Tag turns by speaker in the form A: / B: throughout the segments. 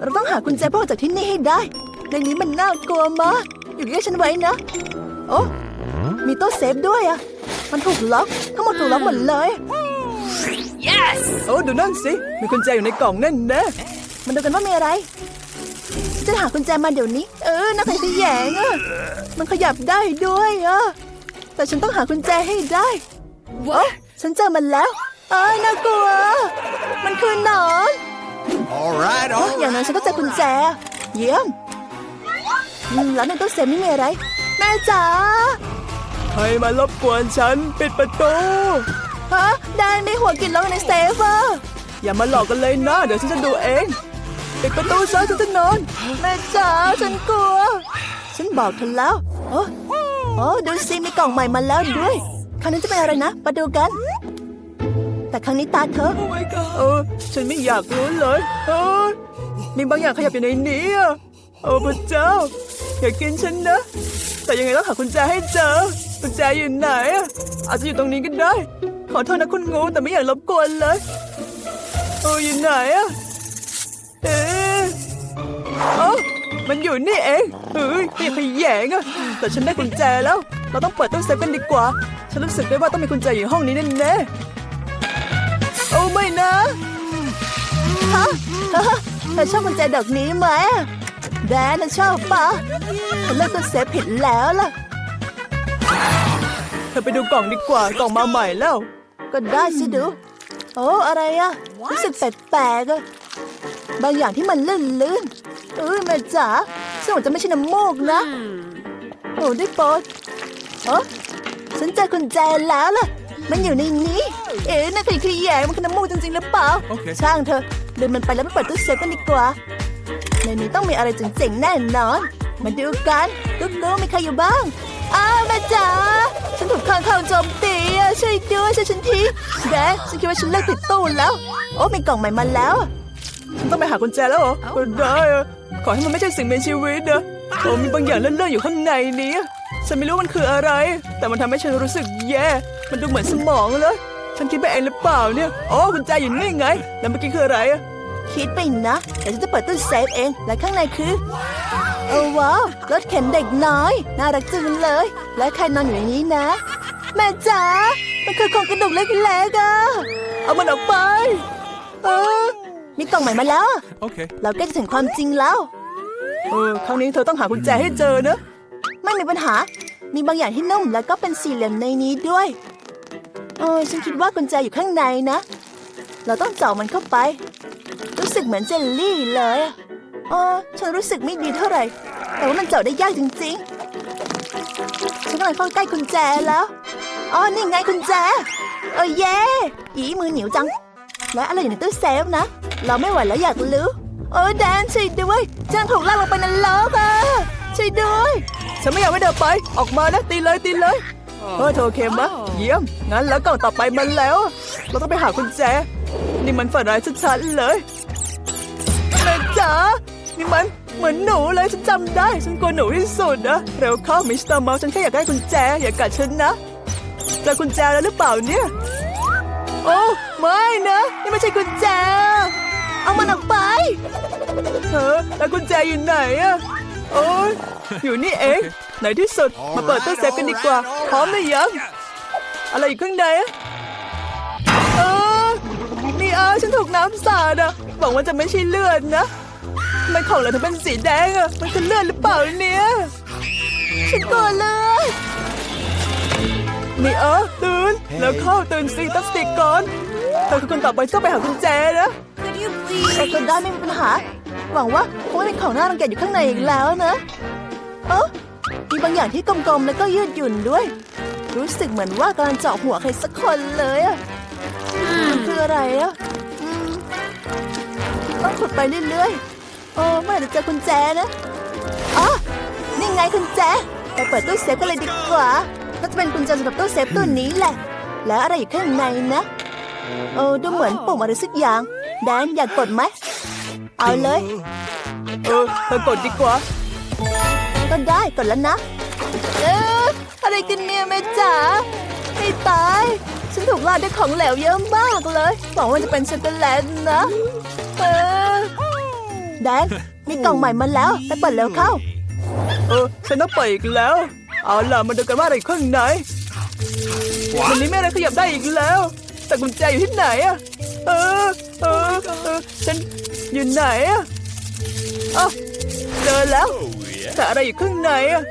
A: เราต้องหากุญแจเพื่อออกจากที่นี่ให้ได้ ในนี้มันน่ากลัวมากอยู่ใกล้ฉันไว้นะ โอ้มีตู้เซฟด้วยอะมันถูกล็อกทั้งหมดถูกล็อกหมดเลย
B: Yes!
A: โอ้ดูนั่นสิ มีกุญแจอยู่ในกล่องนั่นนะมันดูกันว่ามีอะไร จะหากุญแจมาเดี๋ยวนี้ เออน่าขยแยงอะมันขยับได้ด้วยอะแต่ฉันต้องหากุญแจให้ได้โอ้ฉันเจอมันแล้วเอ้ยน่ากลัว มันคือหนอน
C: All right,
A: เอ้ย
C: all
A: อย่างน้อยฉันก็เจอกุญแจ เยี่ยมอืมแล้วในตู้เซฟนี่มีอะไร แม่จ๋าใครมารบกวนฉัน ปิดประตู ฮะ ได้มีหัวกินล็อกในเซฟอะอย่ามาหลอกกันเลยนะ เดี๋ยวฉันจะดูเอง ปิดประตูซะฉันจะนอน แม่จ๋าฉันกลัว ฉันบอกเธอแล้ว โอ้โอ้ดูสิมีกล่องใหม่มาแล้วด้วย ครั้งนี้จะเป็นอะไรนะ มาดูกัน แต่ครั้งนี้ตาเธอเออ ฉันไม่อยากรู้เลยเออมีบางอย่างขยับอยู่ในนี้อะโอ้พระเจ้า อย่ากินฉันนะ แต่ยังไงต้องหากุญแจให้เจอกุญแจอยู่ไหนอะอาจจะอยู่ตรงนี้ก็ได้ ขอโทษนะคุณงูแต่ไม่อยากรบกวนเลยเอออยู่ไหนอะเอ๊ะเอ้ามันอยู่นี่เองเฮ้ยไม่ขยแยงอะแต่ฉันได้กุญแจแล้ว เราต้องเปิดตู้เซฟกันดีกว่า ฉันรู้สึกได้ว่าต้องมีกุญแจอยู่ห้องนี้แน่ๆ ไม่นะฮะฮะเธอชอบกุญแจดอกนี้ไหมแดนน่ะชอบปะฉันเลือกตัวเซฟผิดแล้วล่ะเธอไปดูกล่องดีกว่ากล่องมาใหม่แล้ว ก็ได้สิดู โอ้อะไรอะรู้สึกแปลกๆอะบางอย่างที่มันลื่นๆเอ้ยแม่จ๋าซึ่งมันจะไม่ใช่น้ำมูกนะโอ้ได้โปรดเออฉันเจอกุญแจแล้วล่ะ มันอยู่ในนี้ เอ๊ะน่าขยขยแยงมันคือน้ำมูกจริงๆหรือเปล่า
C: โอเค
A: ช่างเถอะเดินมันไปแล้วไปเปิดตู้เซฟกันดีกว่า ในนี้ต้องมีอะไรเจ๋งๆแน่นอน มาดูกันกุ๊กกุ๊กมีใครอยู่บ้าง อ้าวแม่จ๋า ฉันถูกข้างข่าวโจมตีอะช่วยด้วยช่วยฉันทีแดนฉันคิดว่าฉันเลิกติดตู้แล้ว โอ้มีกล่องใหม่มาแล้ว ฉันต้องไปหากุญแจแล้วเหรอก็ได้อะขอให้มันไม่ใช่สิ่งมีชีวิตนะโอ้มีบางอย่างเลื่อนๆอยู่ข้างในนี้ ฉันไม่รู้มันคืออะไร แต่มันทำให้ฉันรู้สึกแย่ มันดูเหมือนสมองเลย ฉันคิดไปเองหรือเปล่าเนี่ยโอ้กุญแจอยู่นี่ไง แล้วเมื่อกี้คืออะไรอะคิดไปนะเดี๋ยวฉันจะเปิดตู้เซฟเอง และข้างในคือโอ้ว้าวรถเข็นเด็กน้อย น่ารักจังเลย และใครนอนอยู่ในนี้นะ แม่จ๋า มันคือโครงกระดูกเล็กๆอะเอามันออกไป เออ มีกล่องใหม่มาแล้ว
C: Okay.
A: เราใกล้จะถึงความจริงแล้ว เออ ครั้งนี้เธอต้องหากุญแจให้เจอนะไม่มีปัญหา มีบางอย่างที่นุ่มแล้วก็เป็นสี่เหลี่ยมในนี้ด้วยเออฉันคิดว่ากุญแจอยู่ข้างในนะ เราต้องเจาะมันเข้าไป รู้สึกเหมือนเจลลี่เลยอะเออฉันรู้สึกไม่ดีเท่าไหร่ แต่ว่ามันเจาะได้ยากจริงๆ ฉันกำลังเข้าใกล้กุญแจแล้ว อ๋อ นี่ไงกุญแจเออเย่อีมือเหนียวจัง และอะไรอยู่ในตู้เซฟนะ เราไม่ไหวแล้วอยากรู้ โอ้แดนช่วยด้วยฉันถูกลากลงไปในล้อกอะ ช่วยด้วย ฉันไม่อยากให้เดินไป ออกมานะตีเลยตีเลยเออเธอโอเคมะเยี่ยม งั้นแล้วกล่องต่อไปมันแล้ว เราต้องไปหากุญแจ นี่มันฝันร้ายชัดๆเลยแม่จ๋านี่มันเหมือนหนูเลยฉันจำได้ ฉันกลัวหนูที่สุดนะเร็วเข้ามิสเตอร์เมาส์ฉันแค่อยากได้กุญแจ อย่ากัดฉันนะเจอกุญแจแล้วหรือเปล่าเนี่ย โอ้ไม่นะ นี่ไม่ใช่กุญแจ เอามันออกไปเออแล้วกุญแจอยู่ไหนอะ โอ้ยอยู่นี่เองไหนที่สุดมาเปิดตู้เซฟกันดีกว่า พร้อมหรือยัง อะไรอยู่ข้างในอะเออนี่อาฉันถูกน้ำสาดอะหวังว่าจะไม่ใช่เลือดนะทำไมของเราถึงเป็นสีแดงอะมันคือเลือดหรือเปล่าเนี่ยฉันกลัวเลยนี่เออตื่นแล้วเข้าตื่นสิตั้งสติก่อนเธอคือคนต่อไปต้องไปหากุญแจนะ
B: Could you
A: แต่
B: please?
A: ก็ได้ไม่มีปัญหา หวังว่าคงไม่มีของน่ารังเกียจอยู่ข้างในอีกแล้วนะ เออมีบางอย่างที่กลมๆแล้วก็ยืดหยุ่นด้วย รู้สึกเหมือนว่ากำลังเจาะหัวใครสักคนเลยอะมันคืออะไรอะอืมต้องขุดไปเรื่อยๆโอ้เมื่อไหร่จะเจอกุญแจนะอ๋อนี่ไงกุญแจไปเปิดตู้เซฟกันเลยดีกว่าน่าจะเป็นกุญแจสำหรับตู้เซฟตู้นี้แหละ แล้วอะไรอยู่ข้างในนะเออดูเหมือนปุ่มอะไรสักอย่าง แดนอยากกดไหม เอาเลย เออเธอกดดีกว่าก็ได้กดแล้วนะ เอออะไรกันเนี่ยแม่จ๋าไม่ตาย ฉันถูกลาดด้วยของเหลวเยอะมากเลยหวังว่าจะเป็นช็อกโกแลตนะเออแดแดงมีกล่องใหม่มาแล้วไปเปิดแล้วเข้า เออฉันต้องเปิดอีกแล้ว เอาล่ะมาดูกันว่าอะไรอยู่ข้างในวันนี้ไม่อะไรขยับได้อีกแล้ว แต่กุญแจอยู่ที่ไหนอะเออเออเออฉัน อยู่ไหนอะเอ้าเจอแล้ว แต่อะไรอยู่ข้างในอะ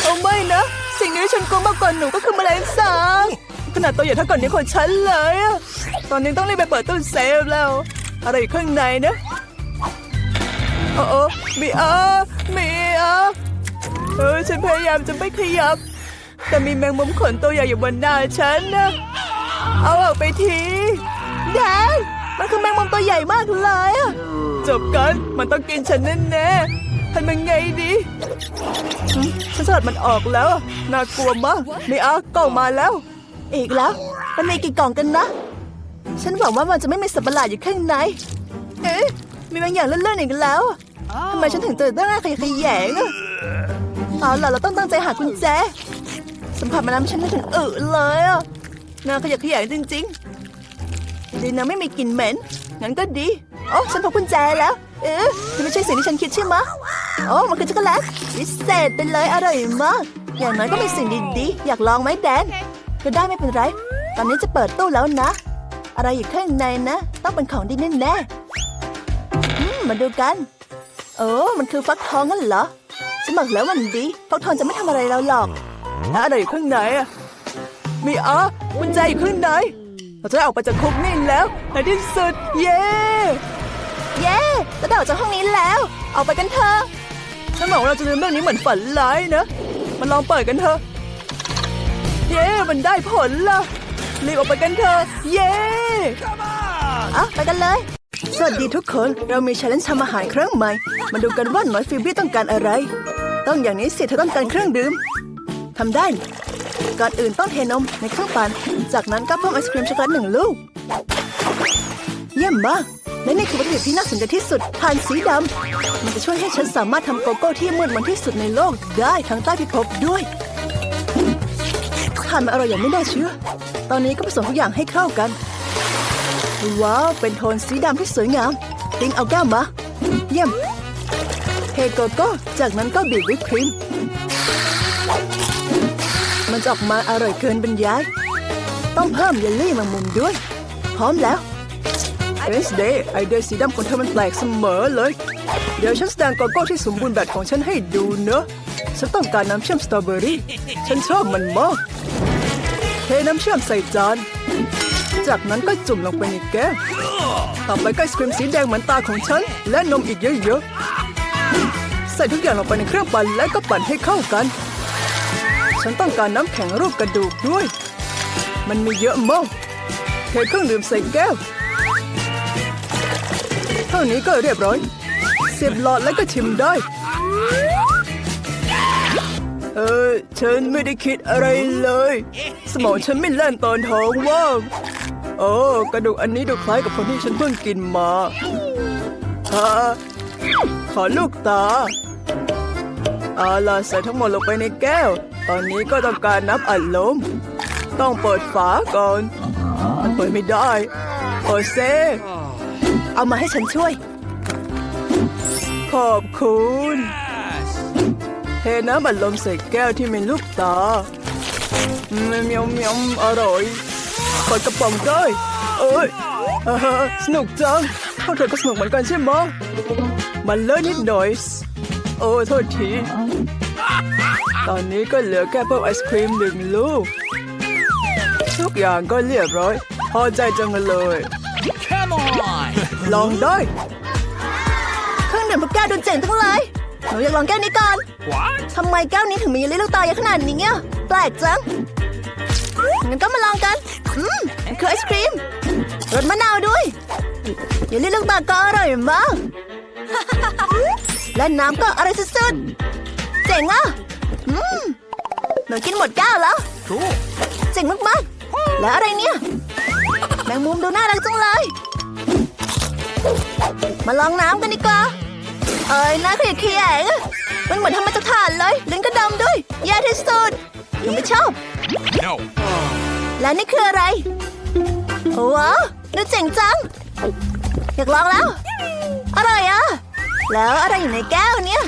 A: เอาไม่นะ สิ่งนี้ที่ฉันกลัวมากกว่าหนูก็คือแมลงสาบขนาดตัวใหญ่เท่ากับนิ้วของฉันเลยอะตอนนี้ต้องรีบไปเปิดตู้เซฟแล้ว อะไรอยู่ข้างในนะโอ้โอ้มีอามีอาเออฉันพยายามจะไม่ขยับ แต่มีแมงมุมขนตัวใหญ่อยู่บนหน้าฉันนะ เอาออกไปทีแดง มันคือแมงมุมตัวใหญ่มากเลยอะจบกัน มันต้องกินฉันแน่ๆทำยังไงดีฉันสลัดมันออกแล้ว น่ากลัวมากนี่อะกล่องมาแล้ว อีกแล้ว มันมีกี่กล่องกันนะ ฉันหวังว่ามันจะไม่มีสัตว์ประหลาดอยู่ข้างใน เอ๊ะ มีบางอย่างเลื่อนๆอีกแล้วทำไมฉันถึงเจอตั้งขยะแขยงอะเอาล่ะเราต้องตั้งใจหากุญแจสัมผัสมาน้ำฉันนึกถึงอึเลยอะน่าขยะแขยงจริง ๆ ดีนะไม่มีกลิ่นเหม็น งั้นก็ดี โอ้ฉันพบกุญแจแล้ว เอ๊ะนี่ไม่ใช่สิ่งที่ฉันคิดใช่ไหมโอ้มันคือช็อกโกแลตพิเศษไปเลยอร่อยมาก อย่างน้อยก็มีสิ่งดีๆ อยากลองไหมแดน ก็ได้ไม่เป็นไร ตอนนี้จะเปิดตู้แล้วนะ อะไรอยู่ข้างในนะ ต้องเป็นของดีแน่ๆมาดูกัน โอ้มันคือฟักทองงั้นเหรอฉันบอกแล้วมันดีฟักทองจะไม่ทำอะไรเราหรอกแล้วอะไรอยู่ข้างในอะมีอ๋อกุญแจอยู่ข้างใน เราจะได้ออกไปจากคุกนี่แล้วในที่สุด เย้ เย้จะได้ออกจากห้องนี้แล้ว ออกไปกันเถอะฉันบอกว่าเราจะลืมเรื่องนี้เหมือนฝันร้ายนะมาลองเปิดกันเถอะ เย้ มันได้ผลละรีบออกไปกันเถอะ เย้อะไปกันเลย สวัสดีทุกคน เรามีช l เลน g e ทำอาหารเครื่องใหม่ มาดูกันว่าหน่อยฟิบี้ต้องการอะไร ต้องอย่างนี้สิเธอต้องการเครื่องดื่มทำได้ ก่อนอื่นต้องเทนมในเครื่องปั่น จากนั้นก็เพิ่มไอศครีมช็อกโกแลตหนึ่งลูก เยี่ยมมาก และนี่คือวัตถุดิบที่น่าสนใจที่สุดทานสีดำ มันจะช่วยให้ฉันสามารถทำโกโก้ที่มืดมนที่สุดในโลกได้ทั้งใต้พิภพด้วยทานมันอร่อยอย่างไม่น่าเชื่อ ตอนนี้ก็ผสมทุกอย่างให้เข้ากัน ว้าว เป็นโทนสีดำที่สวยงาม ติงเอาแก้วมา เยี่ยมเทโกโก้ จากนั้นก็บีบวิปครีม ออกมาอร่อยเกินบรรยาย ต้องเพิ่มเยลลี่แมงมุมด้วย พร้อมแล้วเอสเดย์ไอเดียสีดำของเธอมันแปลกเสมอเลย เดี๋ยวฉันแสดงโกโก้ที่สมบูรณ์แบบของฉันให้ดูเนอะ ฉันต้องการน้ำเชื่อมสตรอเบอรี่ ฉันชอบมันมาก เทน้ำเชื่อมใส่จาน จากนั้นก็จุ่มลงไปในแก้ว ต่อไปก็ไอศครีมสีแดงเหมือนตาของฉัน และนมอีกเยอะๆ ใส่ทุกอย่างลงไปในเครื่องปั่นและก็ปั่นให้เข้ากัน ฉันต้องการน้ำแข็งรูปกระดูกด้วย มันมีเยอะมากเทเครื่องดื่มใส่แก้ว เท่านี้ก็เรียบร้อย เสียบหลอดแล้วก็ชิมได้ เออ ฉันไม่ได้คิดอะไรเลย สมองฉันไม่แล่นตอนท้องว่างโอ้กระดูกอันนี้ดูคล้ายกับคนที่ฉันเพิ่งกินมาฮะขอลูกตา เอาล่ะใส่ทั้งหมดลงไปในแก้ว ตอนนี้ก็ต้องการน้ำอัดลม ต้องเปิดฝาก่อน มันเปิดไม่ได้เปิดเซเอามาให้ฉันช่วย ขอบคุณเทน้ำอัดลมใส่แก้วที่มีลูกตาเมียวเมียวอร่อยเปิดกระป๋องได้เอ้ยอ่าสนุกจังพวกเธอก็สนุกเหมือนกันใช่ไหมมันเลอะนิดหน่อย โอ้โทษที ตอนนี้ก็เหลือแค่เพิ่มไอศครีมหนึ่งลูก ทุกอย่างก็เรียบร้อย พอใจจังเลย
B: Come on!
A: ลองได้เครื่องดื่มพวกแก้วดูเจ๋งทั้งเลยหนูอยากลองแก้วนี้ก่อน
B: What?
A: ทำไมแก้วนี้ถึงมีเยลลี่ลูกตาเยอะขนาดนี้เนี่ยแปลกจัง งั้นก็มาลองกัน อืมมันคือไอศครีมรสมะนาวด้วยเยลลี่ลูกตาก็อร่อยมาก และน้ำก็อร่อยสุดๆ เจ๋งอะอืมหนูกินหมดแก้วแล้ว
B: Cool.
A: เจ๋งมากๆ แล้วอะไรเนี่ย แมงมุมดูน่ารักจังเลย มาลองน้ำกันดีกว่า เอ้ยน่าเกลียดขยงอะมันเหมือนทำมาจากถ่านเลยลิ้นก็ดำด้วย แย่ที่สุดหนูไม่ชอบ
B: No.
A: แล้วนี่คืออะไรโอ้ว้าวดูเจ๋งจัง อยากลองแล้ว อร่อยอะ แล้วอะไรอยู่ในแก้วเนี่ย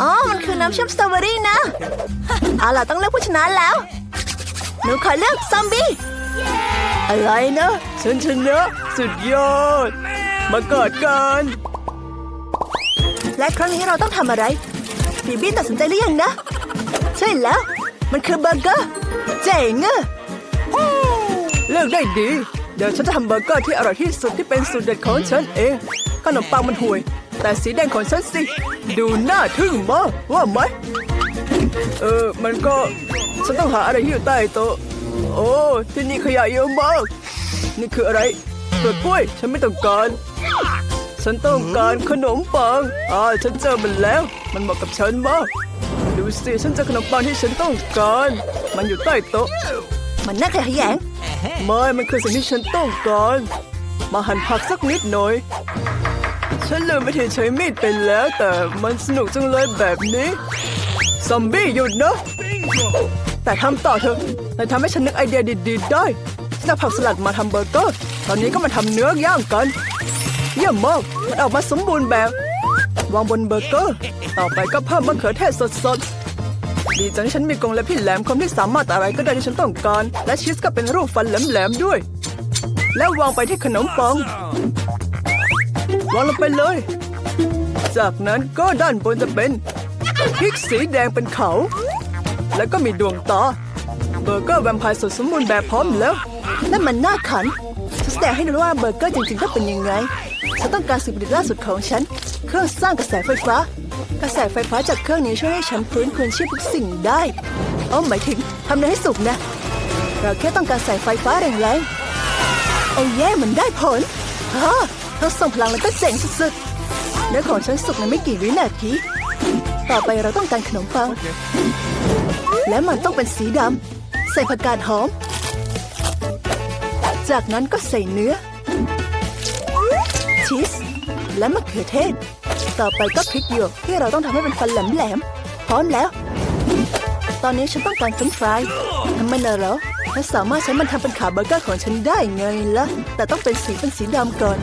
A: อ๋อ มันคือน้ำเชื่อมสตรอเบอรี่นะ เอาล่ะต้องเลือกผู้ชนะแล้ว หนูขอเลือกซอมบี้ อะไรนะฉันชนะสุดยอด มากอดกัน และครั้งนี้เราต้องทำอะไรบีบี้ตัดสินใจหรือยังนะ ใช่แล้ว มันคือเบอร์เกอร์เจ๋งอะเลือกได้ดี เดี๋ยวฉันจะทำเบอร์เกอร์ที่อร่อยที่สุดที่เป็นสูตรเด็ดของฉันเองขนมปังมันห่วย แต่สีแดงของฉันสิ ดูน่าทึ่งมากว่าไหม เออ มันก็ ฉันต้องหาอะไรที่อยู่ใต้โต๊ะ โอ้ ที่นี่ขยะเยอะมาก นี่คืออะไรเปลือกกล้วย ฉันไม่ต้องการ ฉันต้องการขนมปัง อ่า ฉันเจอมันแล้ว มันเหมาะกับฉันมาก ดูสิ ฉันเจอขนมปังที่ฉันต้องการ มันอยู่ใต้โต๊ะ มันน่าขยงไม่ มันคือสิ่งที่ฉันต้องการ มาหั่นผักสักนิดหน่อย ฉันลืมวิธีใช้มีดไปแล้ว แต่มันสนุกจังเลยแบบนี้ ซอมบี้หยุดนะ แต่ทำต่อเถอะแต่ทำให้ฉันนึกไอเดียดีๆได้ฉันจะผักสลัดมาทำเบอร์เกอร์ ตอนนี้ก็มาทำเนื้อย่างกัน เยี่ยมมากมันออกมาสมบูรณ์แบบ วางบนเบอร์เกอร์ ต่อไปก็เพิ่มมะเขือเทศสดๆ ดีจังฉันมีกรงเล็บที่แหลมคมที่สามารถอะไรก็ได้ที่ฉันต้องการ และชีสก็เป็นรูปฟันแหลมๆด้วย แล้ววางไปที่ขนมปัง วางลงไปเลย จากนั้นก็ด้านบนจะเป็นพริกสีแดงเป็นเขา แล้วก็มีดวงตาเบอร์เกอร์แวมไพร์สดสมบูรณ์แบบพร้อมแล้วนั่นมันน่าขันแสดงให้ดูว่าเบอร์เกอร์จริงๆก็เป็นยังไงฉันต้องการสิ่งประดิษฐ์ล่าสุดของฉัน เครื่องสร้างกระแสไฟฟ้า กระแสไฟฟ้าจากเครื่องนี้ช่วยให้ฉันฟื้นคืนชีพทุกสิ่งได้อ๋อหมายถึงทำเนยให้สุกนะ เราแค่ต้องการแสงไฟฟ้าแรงๆโอ้เย่มันได้ผลฮะ ทั้งส่งพลังแล้วก็เจ๋งสุดๆเนื้อของฉันสุกในไม่กี่วินาที ต่อไปเราต้องการขนมปัง และมันต้องเป็นสีดำใส่ผักกาดหอม จากนั้นก็ใส่เนื้อ ชีส และมะเขือเทศ ต่อไปก็พริกหยวกที่เราต้องทำให้เป็นฟันแหลมๆพร้อมแล้ว ตอนนี้ฉันต้องการเฟรนช์ฟรายทำไมน่ะเหรอฉันสามารถใช้มันทำเป็นขาเบอร์เกอร์ของฉันได้ไงล่ะ แต่ต้องเป็นสีเป็นสีดำก่อน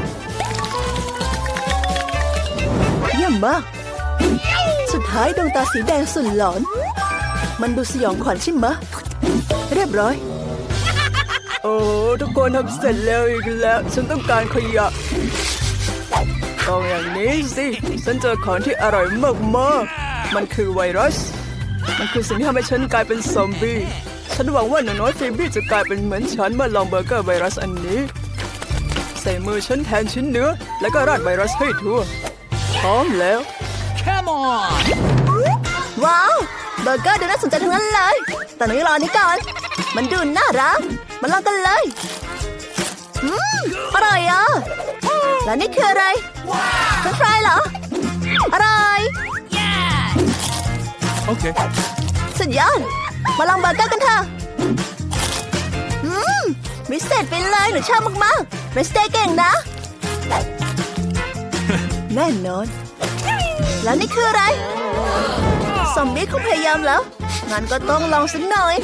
A: มมาก สุดท้ายดวงตาสีแดงสุดหลอน มันดูสยองขวัญใช่ไหมเรียบร้อย โอ้ทุกคนทำเสร็จแล้วอีกแล้ว ฉันต้องการขยะต้องอย่างนี้สิ ฉันเจอของที่อร่อยมากๆมันคือไวรัส มันคือสิ่งที่ทำให้ฉันกลายเป็นซอมบี้ ฉันหวังว่าหนูน้อยฟีบี้จะกลายเป็นเหมือนฉันเมื่อลองเบอร์เกอร์ไวรัสอันนี้ ใส่มือฉันแทนชิ้นเนื้อ แล้วก็ราดไวรัสให้ทั่ว พร้อมแล้ว
B: Come on!
A: ว้าวเบอร์เกอร์ดูน่าสนใจทั้งนั้นเลย แต่หนูรอนี้ก่อน มันดูน่ารักมาลองกันเลยอืมอร่อยอะแล้วนี่คืออะไรเฟรนช์ฟรายเหรออร่อย
B: Okay.
A: สุดยอดมาลองเบอร์เกอร์กันเถอะอืมวิเศษไปเลยหนูชอบมากๆเรสเต้เก่งนะ แน่นอน แล้วนี่คืออะไรซอมบี้คงพยายามแล้วงั้นก็ต้องลองสักหน่อย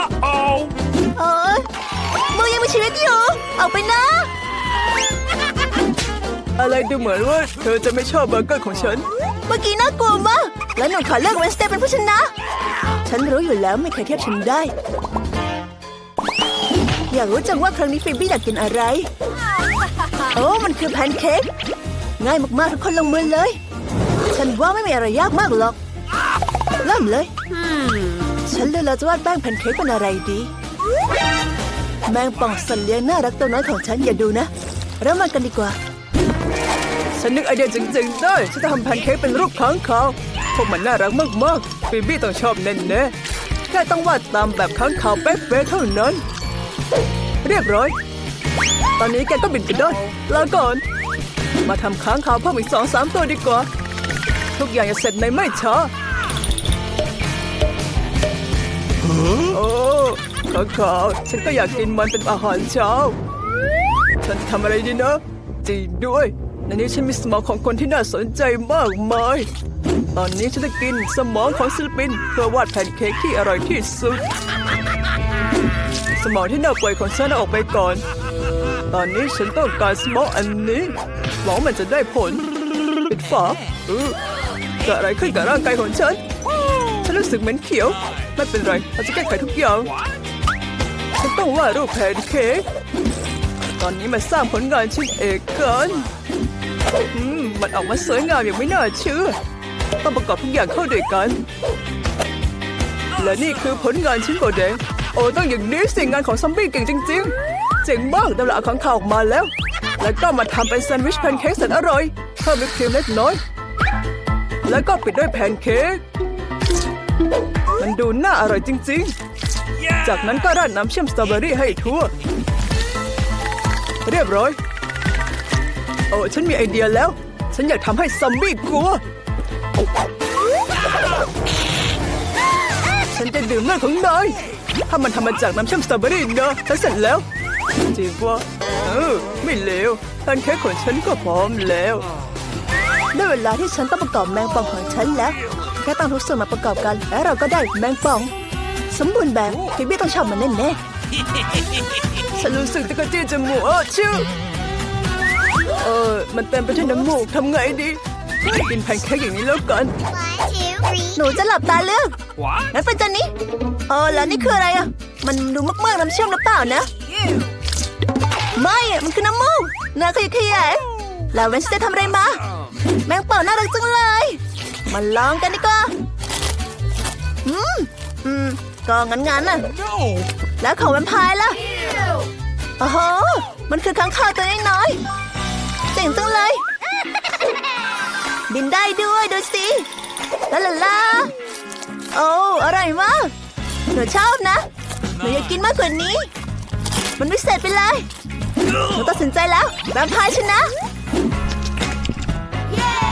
B: Uh-oh!
A: เอ้ยมือยังมีชีวิตอยู่ เอาไปนะ
C: อะไรดูเหมือนว่าเธอจะไม่ชอบเบอร์เกอร์ของฉัน
A: เมื่อกี้น่ากลัวมาก แล้วหนูขอเลือกเวนสเต้เป็นผู้ชนะ ฉันรู้อยู่แล้วไม่เคยเทียบฉันได้ อยากรู้จังว่าครั้งนี้ฟิบบี้อยากกินอะไรโอ้มันคือแพนเค้กง่ายมากๆทุกคนลงมือเลย ฉันว่าไม่มีอะไรยากมากหรอก เริ่มเลยฉันเลยเราจะวาดแป้งแพนเค้กเป็นอะไรดี แมงป่องสัตว์เลี้ยงน่ารักตัวน้อยของฉันอย่าดูนะ เริ่มมันกันดีกว่า
C: ฉันนึกไอเดียเจ๋งๆได้ฉันจะทำแพนเค้กเป็นรูปค้างคาวพวกมันน่ารักมากๆฟีบี้ต้องชอบแน่ๆแค่ต้องวาดตามแบบค้างคาวเป๊ะๆเท่านั้น เรียบร้อย ตอนนี้แกก็บินไปได้ลาก่อน มาทำค้างคาวเพิ่มอีกสองสามตัวดีกว่า ทุกอย่างจะเสร็จในไม่ช้าโอ้ข้างคาวฉันก็อยากกินมันเป็นอาหารเช้า ฉันทำอะไรดีนะ จริงด้วยในนี้ฉันมีสมองของคนที่น่าสนใจมากมาย ตอนนี้ฉันจะกินสมองของศิลปิน เพื่อวาดแผ่นเค้กที่อร่อยที่สุด สมองที่น่าป่วยของฉันเอาออกไปก่อน ตอนนี้ฉันต้องการสโมออันนี้หวังมันจะได้ผลปิดฝาเออเกิดอะไรขึ้นกับร่างกายของฉัน ฉันรู้สึกเหม็นเขียว ไม่เป็นไรเราจะแก้ไขทุกอย่าง ฉันต้องวาดรูปแพนเค้กตอนนี้มาสร้างผลงานชิ้นเอกกันอืมมันออกมาสวยงามอย่างไม่น่าเชื่อ ต้องประกอบทุกอย่างเข้าด้วยกัน และนี่คือผลงานชิ้นโบแดง โอ้ต้องอย่างนี้สิงานของซอมบี้เก่งจริง ๆ เจ๋งมากด้เวลาเอาข้างข่าวออกมาแล้ว แล้วก็มาทำเป็นแซนด์วิชแพนเค้กแสนอร่อยเพิ่มวิปครีมเล็กน้อย แล้วก็ปิดด้วยแพนเค้กมันดูน่าอร่อยจริง ๆ จากนั้นก็ราดน้ำเชื่อมสตรอเบอรี่ให้ทั่ว เรียบร้อย โอ้ฉันมีไอเดียแล้ว ฉันอยากทำให้ซอมบี้กลัว ฉันจะดื่มเลือดของนายถ้ามันทำมาจากน้ำเชื่อมสตรอเบอรี่เนอะฉันเสร็จแล้ว จริงว่าเออไม่เลวแพนเค้กของฉันก็พร้อมแล้ว
A: ได้เวลาที่ฉันต้องประกอบแมงป่องของฉันแล้ว แค่ตั้งทุกส่วนมาประกอบกัน แล้วเราก็ได้แมงป่อง สมบูรณ์แบบฟิบี้ต้องชอบมันแน่
C: ฉันรู้สึกตะกะจี้จมูกเออชื่อเออมันเต็มไปด้วยน้ำมูกทำไงดีกินแพนเค้กอย่างนี้แล้วกัน
D: One, two, three.
A: ๆหนูจะหลับตาเลือก
B: What?
A: งั้นเป็นจานนี้เออแล้วนี่คืออะไรอะ มันดูมากๆน้ำเชื่อมหรือเปล่านะ ไม่ มันคือน้ำมูกน่าขยะแขยงแล้วเวนสเตทำอะไรมา แมงป่องน่ารักจังเลย มาลองกันดีกว่า อืม อืม ก็งั้นๆน่ะ แล้วของแวมไพร์ล่ะโอ้โห มันคือค้างคาวตัวน้อยๆเจ๋งจังเลย บินได้ด้วยดูสิลาลาลาโอ้อร่อยมากหนูชอบนะหนูอยากกินมากกว่านี้ มันวิเศษไปเลย หนูตัดสินใจแล้วแวมไพร์ชนะ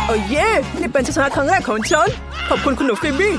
C: โอ้เย่นี่เป็นชัยชนะครั้งแรกของฉัน ขอบคุณคุณหนูฟิบี้